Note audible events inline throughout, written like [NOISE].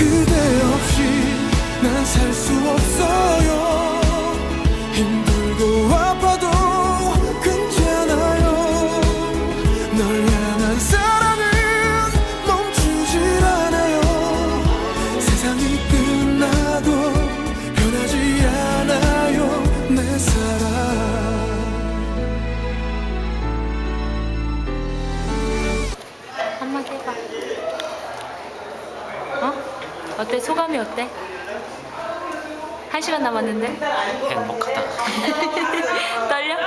그대 없이 난 살 수 어때? 소감이 어때? 한 시간 남았는데? 행복하다. [LAUGHS] 떨려? [LAUGHS]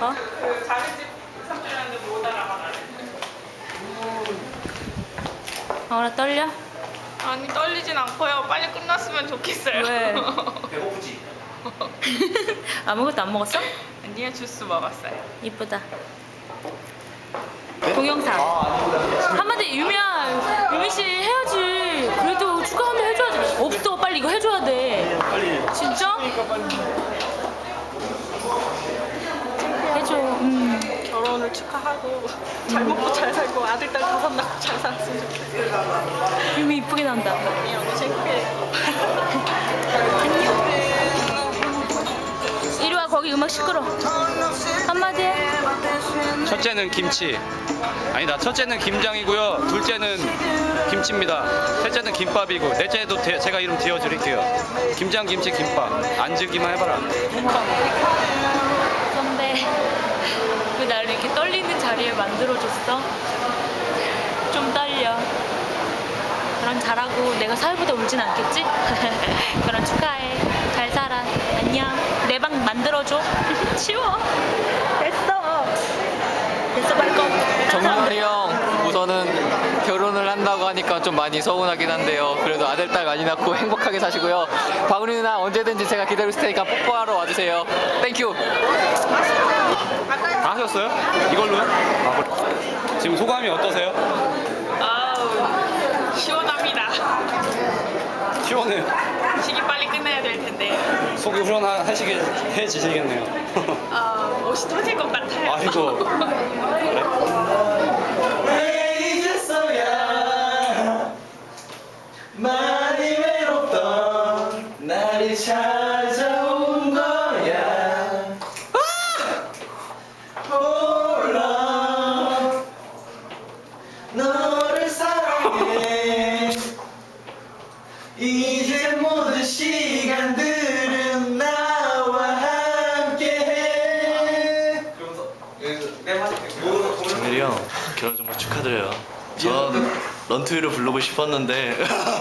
어? 어, 나 떨려? 아니 떨리진 않고요. 빨리 끝났으면 좋겠어요. 왜? 배고프지? [LAUGHS] 아무것도 안 먹었어? 아니요 주스 먹었어요. 이쁘다. 동영상. 한마디 유미야, 유미 씨 해야지. 그래도 축하 한번 해줘야지. 없어, 빨리 이거 해줘야 돼. 빨리. 진짜? 해줘. 음. 결혼을 축하하고 잘 먹고 잘 살고 아들 딸 다섯 낳고 잘 살았으면 좋겠어요. 유미 이쁘게 난다. 이 언니 창피해. [LAUGHS] 거기 음악 시끄러. 한마디 해. 첫째는 김치. 아니다. 첫째는 김장이고요. 둘째는 김치입니다. 셋째는 김밥이고 넷째도 대- 제가 이름 지어드릴게요. 김장 김치 김밥. 안 즐기만 해봐라. 선배, 왜 나를 이렇게 떨리는 자리에 만들어줬어? 좀 떨려. 결혼 잘하고 내가 사회보다 울진 않겠지? [LAUGHS] 결혼 축하해. 안녕. 내 방 만들어줘. [LAUGHS] 치워. 됐어. 됐어, 꺼. 정말이 형 우선은 결혼을 한다고 하니까 좀 많이 서운하긴 한데요 그래도 아들 딸 많이 낳고 행복하게 사시고요 박은희 누나 언제든지 제가 기다리고 있을 테니까 뽀뽀하러 와주세요 땡큐 다 하셨어요? 이걸로요? 아, 그래. 지금 소감이 어떠세요? 아우 시원합니다. 시원해요. 시기 빨리 끝내야 될 텐데 속이 후련하시게 해지시겠네요. 아 옷이 터질 것 같아요. 아이고. 왜 [LAUGHS] 결혼 정말 축하드려요. 전 런투유를 부르고 싶었는데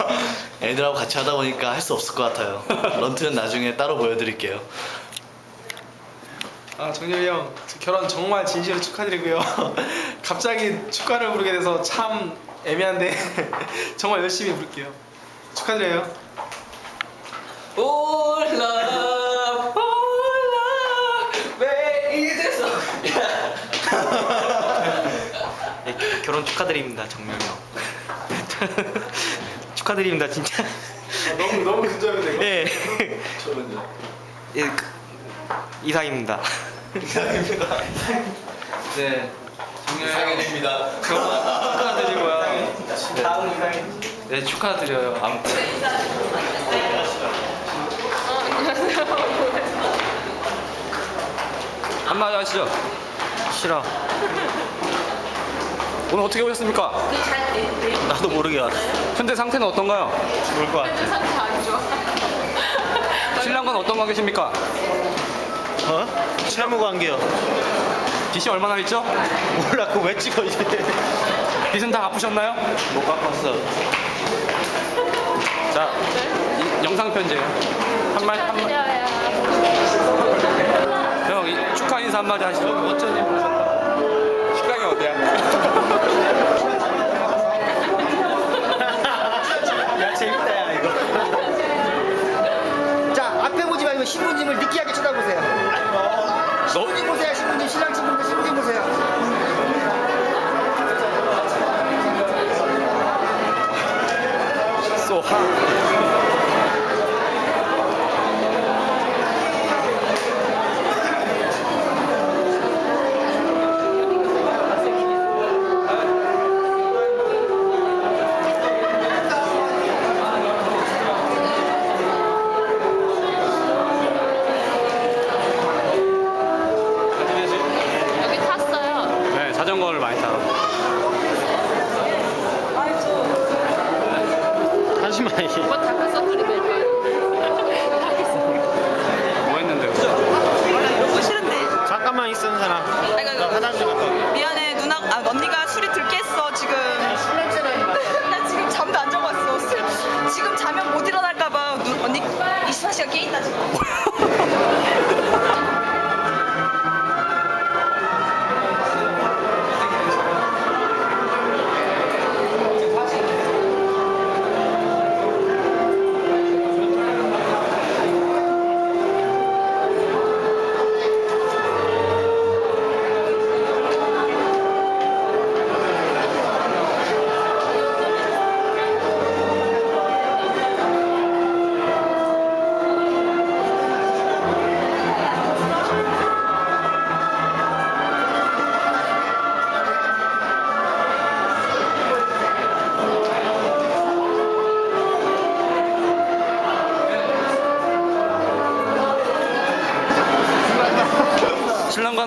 [LAUGHS] 애들하고 같이 하다 보니까 할 수 없을 것 같아요. 런투는 나중에 따로 보여드릴게요. 아 정렬이 형 결혼 정말 진심으로 축하드리고요. [LAUGHS] 갑자기 축가를 부르게 돼서 참 애매한데 [LAUGHS] 정말 열심히 부를게요. 축하드려요. 올라 올라 왜 이제서 네, 결혼 축하드립니다, 정명이 형. [LAUGHS] 축하드립니다, 진짜. 너무 너무 근접이 예. 예, 그, 이상입니다. 네. 정일입니다. 축하드리고요. 다음 이상해. 네, 축하드려요. 아무튼. 한마디 하시죠. 싫어. 오늘 어떻게 오셨습니까? 나도 모르게 왔어. 현재 상태는 어떤가요? 죽을 것 같아. [LAUGHS] 신랑은 어떤 관계십니까? 어? 채무 관계요. 빚이 얼마나 있죠? 몰라, 그거 왜 찍어, 이제. 빚은 다 갚으셨나요? 못 갚았어. 자, 이, 영상 편지예요. 한 말 한말. 축하드려요. 형, 이 축하 인사 한마디 하시죠. 어쩐 일 식당이 어디야? 야, 신부님을 느끼하게 쳐다보세요. 신부님 보세요 신부님? 신랑 신부님 신부님 보세요. 쏘하. 하지 마 이게. 오빠 다크 서클이 될 거야. 뭐 했는데? 이런 거 싫은데. 잠깐만 있었는 사람. 나 화장실 갔다 올게.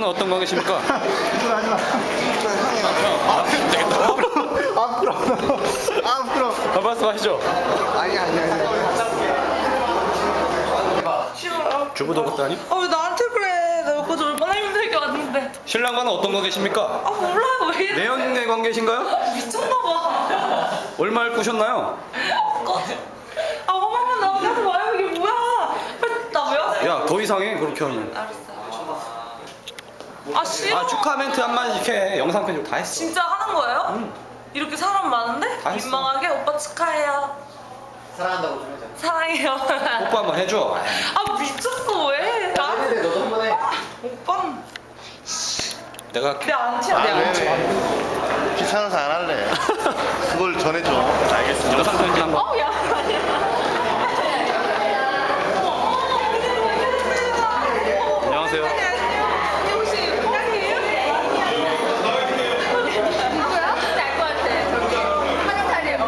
신랑과는 어떤 관계십니까? [LAUGHS] 아 부끄러워 아 부끄러워 한 말씀 하시죠. 아니 아니 아니 주부도 그것도 아니? 어, 왜 나한테 그래? 나 여기까지 얼마나 힘들게 왔는데. 신랑과는 어떤 관계십니까? 아, 몰라요. 왜 이래? 내연의 관계신가요? 미쳤나봐. 얼마를 꾸셨나요? 아, 한 번만 나한테 와요. 이게 뭐야? 나 왜 왔어? 야, 더 이상해 그렇게 하면. 아, 싫어. 아 축하 멘트 한 마디씩 해. 영상 편집 다 했어. 진짜 하는 거예요? 이렇게 사람 많은데? 다 했어. 민망하게 오빠 축하해요. 사랑한다고 좀 해줘 사랑해요. 뽀뽀 한번 해줘. [LAUGHS] 아 미쳤어 왜? 나 그래 너도 한 번 해 오빠는 내가 내안 쳐. 내안 쳐. 귀찮아서 안 할래. [LAUGHS] 그걸 전해줘. 영상 편집 한번. 어우 야. 안녕하세요. 혹시 딸이에요? 누구야? 알것 같아. 한인 딸이에요.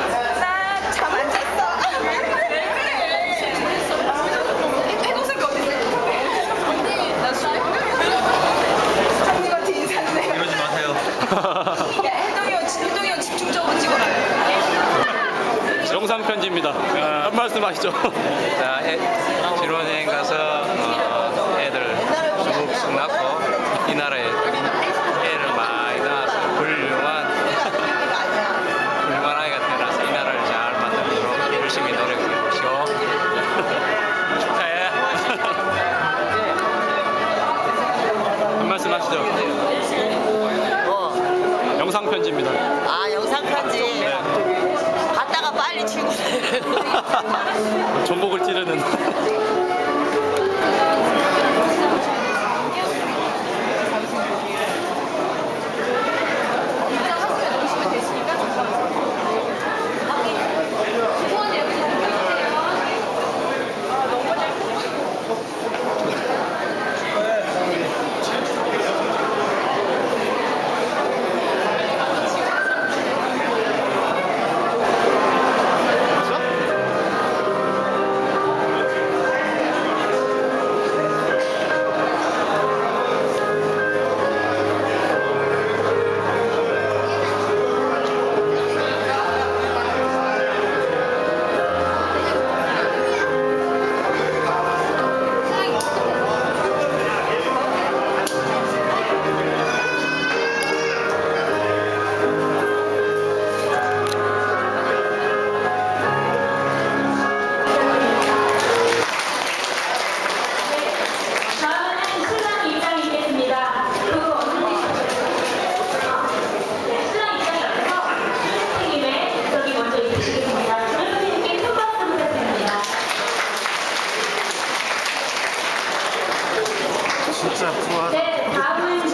나잠안 잤어. 해동생이 어디 있어? 나 술. 장님한테 인사했네. 이러지 마세요. 야 해동이 형, 해동이 형 집중적으로 찍어라. 영상 편지입니다. 한 말씀 하시죠. 자, 애, 신혼여행 가서 어, 애들 쑥쑥 낳고 이 나라에 애를 많이 낳아서 훌륭한 훌륭한 아이가 태어나서 이 나라를 잘 만들도록 열심히 노력해 보시오. [LAUGHS] 축하해. 한 말씀 하시죠. 영상 편지입니다. 아 영상 편지 출근해 [LAUGHS] 전복을 찌르는. I would